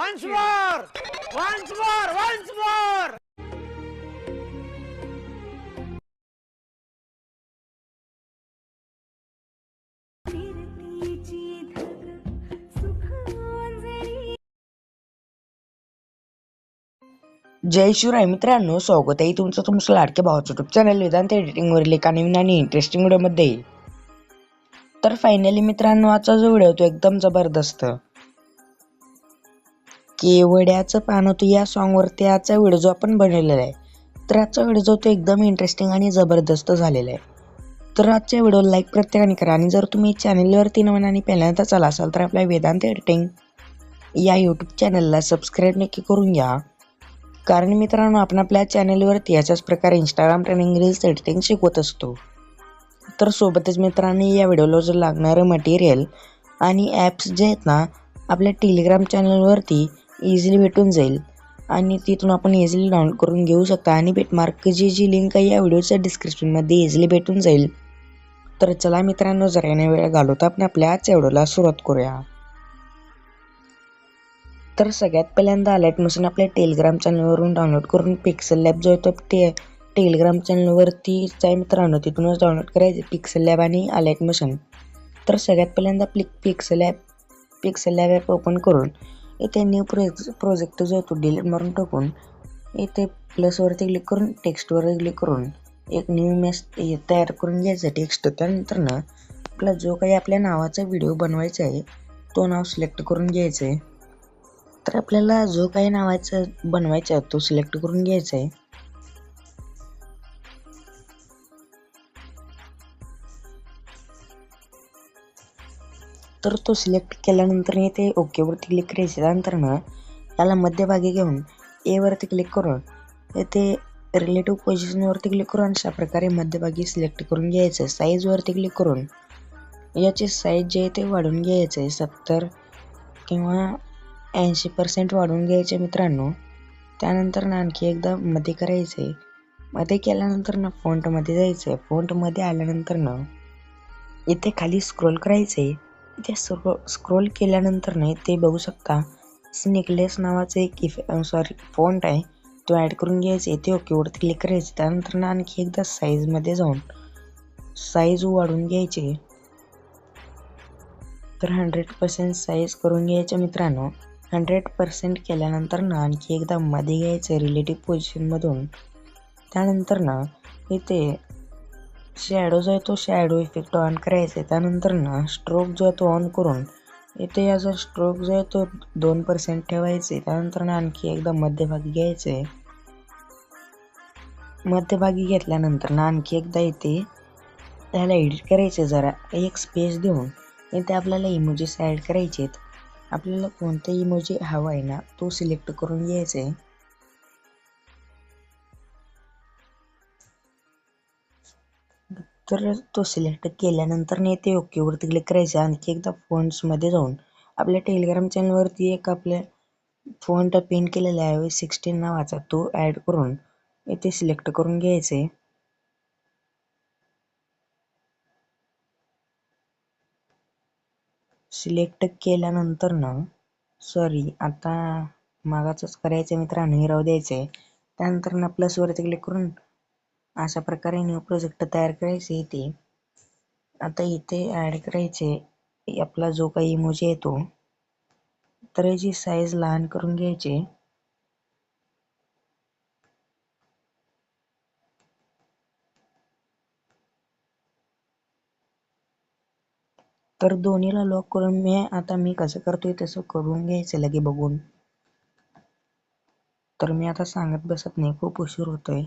Once more! Once more! Once more! जय शिवराय मित्रांनो स्वागत आहे तुमचं तुमचं लाडके भावाचं युट्यूब चॅनल वेदांत एडिटिंगवरील एका नवीन आणि इंटरेस्टिंग व्हिडिओमध्ये तर फायनली मित्रांनो आजचा जो व्हिडिओ तो एकदम जबरदस्त केवड्याचं पान होतं. या सॉन्गवरती आजचा व्हिडिओ आपण बनवलेला आहे. तर आजचा व्हिडिओ तो एकदम इंटरेस्टिंग आणि जबरदस्त झालेला आहे. तर आजच्या व्हिडिओला लाईक प्रत्येकाने करा आणि जर तुम्ही चॅनलवरती नवीन आणि पहिल्यांदा चला असाल तर आपल्या वेदांत एडिटिंग या यूट्यूब चॅनलला सबस्क्राईब नक्की करून घ्या. कारण मित्रांनो आपण आपल्या चॅनलवरती याच्याच प्रकारे इंस्टाग्राम ट्रेनिंग रील्स एडिटिंग शिकवत असतो. तर सोबतच मित्रांनो या व्हिडिओला जर लागणारं मटेरियल आणि ॲप्स जे आहेत ना आपल्या टेलिग्राम चॅनलवरती इझिली भेटून जाईल. आणि तिथून आपण इझिली डाउनलोड करून घेऊ शकता. आणि बेटमार्कची जी लिंक आहे या व्हिडिओच्या डिस्क्रिप्शनमध्ये इझिली भेटून जाईल. तर चला मित्रांनो जर याने वेळ घालवता आपण आपल्या आजच्या व्हिडिओला सुरुवात करूया. तर सगळ्यात पहिल्यांदा अलर्ट मशीन आपल्या टेलिग्राम चॅनलवरून डाउनलोड करून पिक्सल लॅब जो आहे तो ते टेलिग्राम चॅनलवरती आहे मित्रांनो. तिथूनच डाउनलोड करायचे पिक्सल लॅब आणि अलर्ट मशीन तर सगळ्यात पहिल्यांदा आपली Pixel Lab Pixel Lab app open करून इथे न्यू प्रोजेक्ट प्रोजेक्ट जो येतो तो डिलीट मारून टाकून इथे प्लसवरती क्लिक करून टेक्स्टवर क्लिक करून एक न्यू इमेज तयार करून घ्यायचा टेक्स्ट त्यानंतर ना आपला जो काही आपल्या नावाचा व्हिडिओ बनवायचा आहे तो नाव सिलेक्ट करून घ्यायचं आहे तर आपल्याला जो काही नावाचा बनवायचा आहे तो सिलेक्ट करून घ्यायचा आहे तर तो सिलेक्ट केल्यानंतर इथे ओकेवरती क्लिक करायचे. त्यानंतर ना याला मध्यभागी घेऊन एवरती क्लिक करून येथे रिलेटिव्ह पोझिशनवरती क्लिक करून अशा प्रकारे मध्यभागी सिलेक्ट करून घ्यायचं. आहे साईजवरती क्लिक करून याची साईज जे आहे ते वाढवून घ्यायचं. आहे सत्तर किंवा ऐंशी पर्सेंट वाढवून घ्यायचे मित्रांनो. त्यानंतर ना आणखी एकदा मध्ये करायचं आहे मध्ये केल्यानंतर ना फोंटमध्ये जायचं आहे फोंटमध्ये आल्यानंतर ना इथे खाली स्क्रोल करायचं आहे इथे स्क्रो स्क्रोल केल्यानंतर नाही ते बघू शकता. स्निकलेस नावाचं एक इफे सॉरी फॉन्ट आहे. तो ॲड करून घ्यायचा इथे ओकेवरती क्लिक करायचं. त्यानंतर ना आणखी एकदा साईजमध्ये जाऊन साईज वाढून घ्यायची. तर हंड्रेड पर्सेंट साईज करून घ्यायच्या मित्रांनो. हंड्रेड पर्सेंट केल्यानंतर ना आणखी एकदा मध्ये घ्यायचं रिलेटिव्ह पोझिशनमधून त्यानंतर ना इथे शॅडो जो आहे तो शॅडो इफेक्ट ऑन करायचा आहे. त्यानंतर ना स्ट्रोक जो आहे तो ऑन करून इथे याचा स्ट्रोक जो आहे तो दोन पर्सेंट ठेवायचे. त्यानंतर ना आणखी एकदा मध्यभागी घ्यायचं. आहे मध्यभागी घेतल्यानंतर ना आणखी एकदा इथे त्याला एडिट करायचं जरा. एक स्पेस देऊन इथे आपल्याला इमोजीस ॲड करायचे आहेत आपल्याला कोणते इमोजी हवा आहे ना तो सिलेक्ट करून घ्यायचा. आहे तर तो सिलेक्ट केल्यानंतर नाही ते ओकेवरती क्लिक करायचं. आणखी एकदा फोन्समध्ये जाऊन आपल्या टेलिग्राम चॅनलवरती एक आपल्या फोन पिन केलेला आहे. सिक्स्टीन नावाचा तो ॲड करून येथे सिलेक्ट करून घ्यायचे. सिलेक्ट केल्यानंतर ना सॉरी आता मागाचंच करायचं आहे मित्रांनो. हे राहू द्यायचं आहे त्यानंतर ना प्लसवरती क्लिक करून अशा प्रकारे न्यू प्रोजेक्ट तयार करायचे इथे आता इथे ॲड करायचे आपला जो काही इमोजी येतो तर याची साईज लहान करून घ्यायची तर दोन्हीला लॉक करून मी आता मी कसं करतोय तसं करून घ्यायचं लगे बघून. तर मी आता सांगत बसत नाही खूप उशीर होतोय.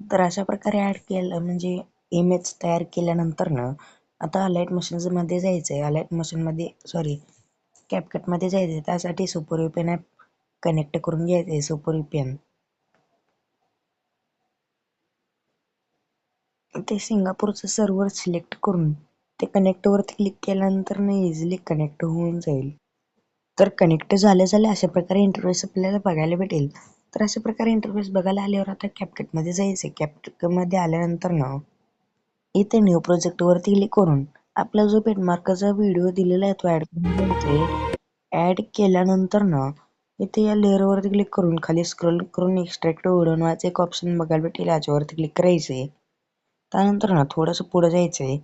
तर अशा प्रकारे ॲड केलं म्हणजे इमेज तयार केल्यानंतर ना आता अलाईट मशीन्समध्ये जायचं आहे अलाईट मशीनमध्ये सॉरी कॅपकटमध्ये जायचं आहे त्यासाठी सुपर युपीएन ॲप कनेक्ट करून घ्यायचं आहे सुपर युपीएन ते सिंगापूरचं सर्व्हर सिलेक्ट करून ते कनेक्टवरती क्लिक केल्यानंतर ना इझिली कनेक्ट होऊन जाईल. तर कनेक्ट झाले झाले अशा प्रकारे इंटरव्ह्यूस आपल्याला बघायला भेटेल. तर अशा प्रकारे इंटरफेस बघायला आल्यावर आता कॅपकटमध्ये जायचं कॅपकटमध्ये आल्यानंतर ना इथे न्यू प्रोजेक्टवरती क्लिक करून आपला जो पेटमार्कचा व्हिडिओ दिलेला आहे तो ॲड करून ॲड केल्यानंतर ना इथे या लेअरवरती क्लिक करून खाली स्क्रोल करून एक्स्ट्रॅक्ट उडवण्याचं एक ऑप्शन बघायला भेटेल याच्यावरती क्लिक करायचं आहे त्यानंतर ना थोडंसं पुढं जायचं आहे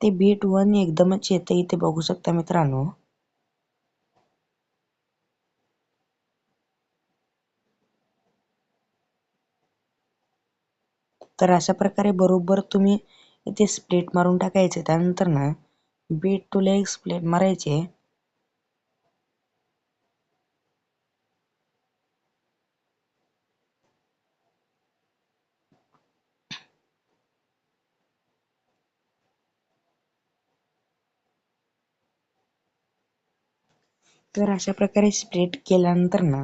ते बीट वन एकदमच येतं इथे बघू शकता मित्रांनो. तर अशा प्रकारे बरोबर तुम्ही इथे स्प्लिट मारून टाकायचे. त्यानंतर ना बीट टूला एक स्प्लिट मारायचे. तर अशा प्रकारे स्प्लिट केल्यानंतर ना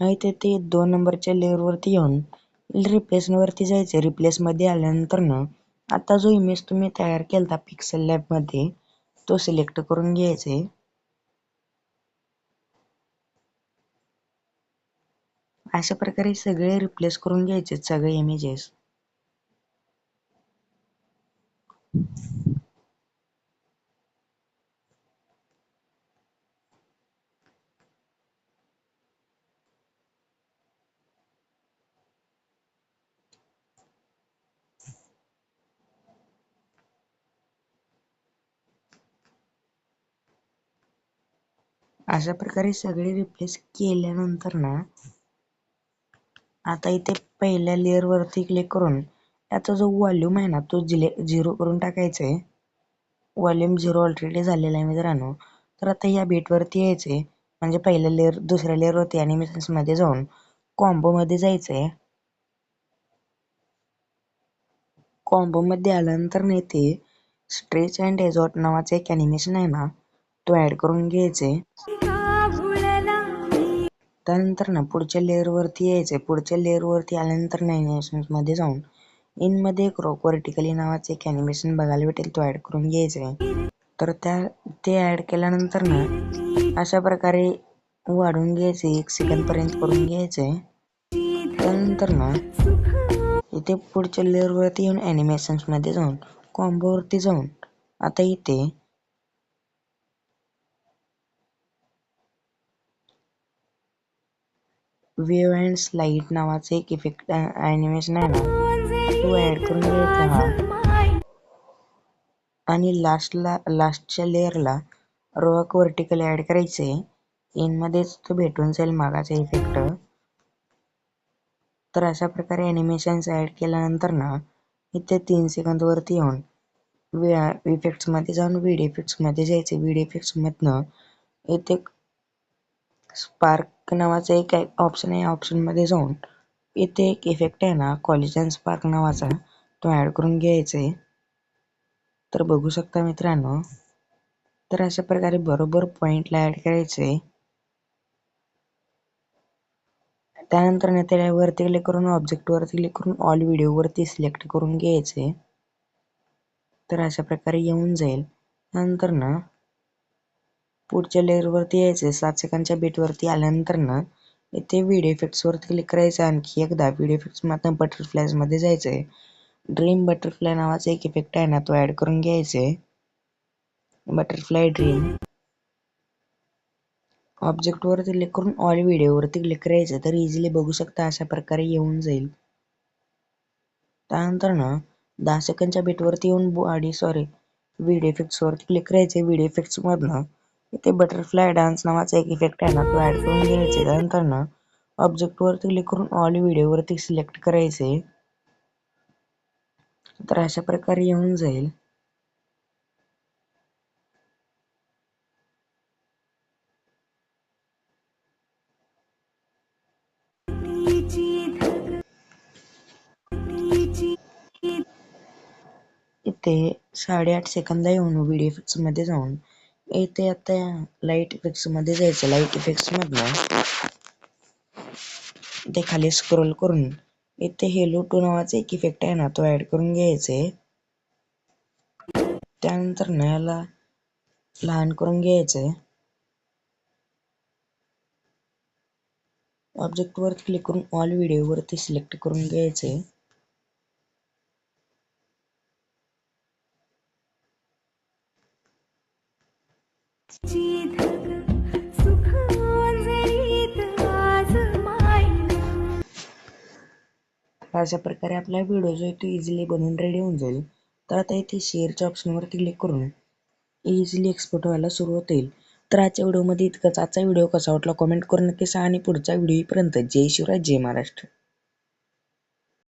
इथे ते दोन नंबरच्या लेअरवरती येऊन रिप्लेसवरती जायचे रिप्लेसमध्ये आल्यानंतर ना आता जो इमेज तुम्ही तयार केला पिक्सल लॅबमध्ये तो सिलेक्ट करून घ्यायचे अशा प्रकारे सगळे रिप्लेस करून घ्यायचे सगळे इमेजेस अशा प्रकारे सगळे रिप्लेस केल्यानंतर ना आता इथे पहिल्या लेअरवरती क्लिक करून याचा जो वॉल्यूम आहे ना तो जिले झिरो करून टाकायचा आहे वॉल्यूम झिरो ऑलरेडी झालेला आहे मित्रांनो. तर आता या बीटवरती यायचं आहे म्हणजे पहिल्या लेअर दुसऱ्या लेअरवरती ॲनिमेशन्समध्ये जाऊन कॉम्बोमध्ये जायचं आहे कॉम्बोमध्ये आल्यानंतर ना इथे स्ट्रेच अँड एझॉट नावाचं एक ॲनिमेशन आहे ना तो ॲड करून घ्यायचे त्यानंतर ना पुढच्या लेअरवरती यायचं आहे पुढच्या लेअरवरती आल्यानंतर ना ॲनिमेशन्समध्ये जाऊन इनमध्ये एक रॉक वर्टिकली नावाचं एक ॲनिमेशन बघायला भेटेल तो ॲड करून घ्यायचा आहे तर त्या ते ॲड केल्यानंतर ना अशा प्रकारे वाढून घ्यायचे एक सेकंदपर्यंत करून घ्यायचं आहे त्यानंतर ना इथे पुढच्या लेअरवरती येऊन ॲनिमेशन्समध्ये जाऊन कॉम्बोवरती जाऊन आता इथे वेव अँड स्लाईड नावाचं एक इफेक्ट ॲनिमेशन आहे ना तो ॲड करून घ्यायचा हा. आणि लास्टला लास्टच्या लेअरला रॉक वर्टिकल ॲड करायचे इनमध्येच तो भेटून जाईल मागाचा इफेक्ट तर अशा प्रकारे ॲनिमेशन्स ॲड केल्यानंतर ना इथे तीन सेकंदवरती येऊन वे इफेक्ट्समध्ये जाऊन व्हिडिओ इफेक्ट्समध्ये जायचे. व्हिडिओ इफेक्ट्समधनं इथे स्पार्क नावाचं एक ऑप्शन आहे. ऑप्शनमध्ये जाऊन इथे एक इफेक्ट आहे ना कॉलेजन स्पार्क नावाचा तो ॲड करून घ्यायचा आहे तर बघू शकता मित्रांनो तर अशा प्रकारे बरोबर पॉईंटला ॲड करायचे त्यानंतर ना त्याला वरती क्लिक करून ऑब्जेक्टवरती क्लिक करून ऑल व्हिडिओवरती सिलेक्ट करून घ्यायचे तर अशा प्रकारे येऊन जाईल. नंतर ना पुढच्या लेअरवरती यायचे सात सेकंदच्या बीटवरती आल्यानंतर ना इथे व्हिडिओ इफेक्ट्सवरती क्लिक करायचं आणखी एकदा. व्हिडिओ इफेक्ट्समधनं बटरफ्लायजमध्ये जायचं आहे ड्रीम बटरफ्लाय नावाचा एक इफेक्ट आहे ना तो ॲड करून घ्यायचा आहे बटरफ्लाय ड्रीम ऑब्जेक्टवरती क्लिक करून ऑल व्हिडिओवरती क्लिक करायचं. तर इझिली बघू शकता अशा प्रकारे येऊन जाईल. त्यानंतर ना दहा बीट बीटवरती येऊन बॉडी सॉरी व्हिडिओ इफेक्ट्सवरती क्लिक करायचे व्हिडिओ इफेक्ट्समधनं इथे बटरफ्लाय डान्स नावाचा एक इफेक्ट आहे ना तो ऍड करून घ्यायचे त्यानंतर ना ऑब्जेक्ट वर क्लिक करून ऑल व्हिडिओ वरती सिलेक्ट करायचे. तर अशा प्रकारे येऊन जाईल. इथे साडेआठ सेकंद येऊन व्हिडिओमध्ये जाऊन इथे आता लाइट इफेक्ट्समध्ये जायचं. लाइट इफेक्ट्स मधनं ते खाली स्क्रोल करून इथे हेलो टू नावाचा एक इफेक्ट आहे ना तो ऍड करून घ्यायचे. त्यानंतर ना याला लहान करून घ्यायचंय ऑब्जेक्ट वर क्लिक करून ऑल व्हिडिओ वरती सिलेक्ट करून घ्यायचंय अशा प्रकारे आपला व्हिडिओ जो आहे तो इझिली बनवून रेडी होऊन जाईल. तर आता इथे शेअरच्या ऑप्शनवर क्लिक करून इझिली एक्सपोर्ट व्हायला सुरुवात होईल. तर आजच्या व्हिडिओमध्ये इतकंच. आजचा व्हिडिओ कसा वाटला कमेंट करून नक्की सांगा आणि पुढच्या व्हिडिओपर्यंत जय शिवराय जय महाराष्ट्र.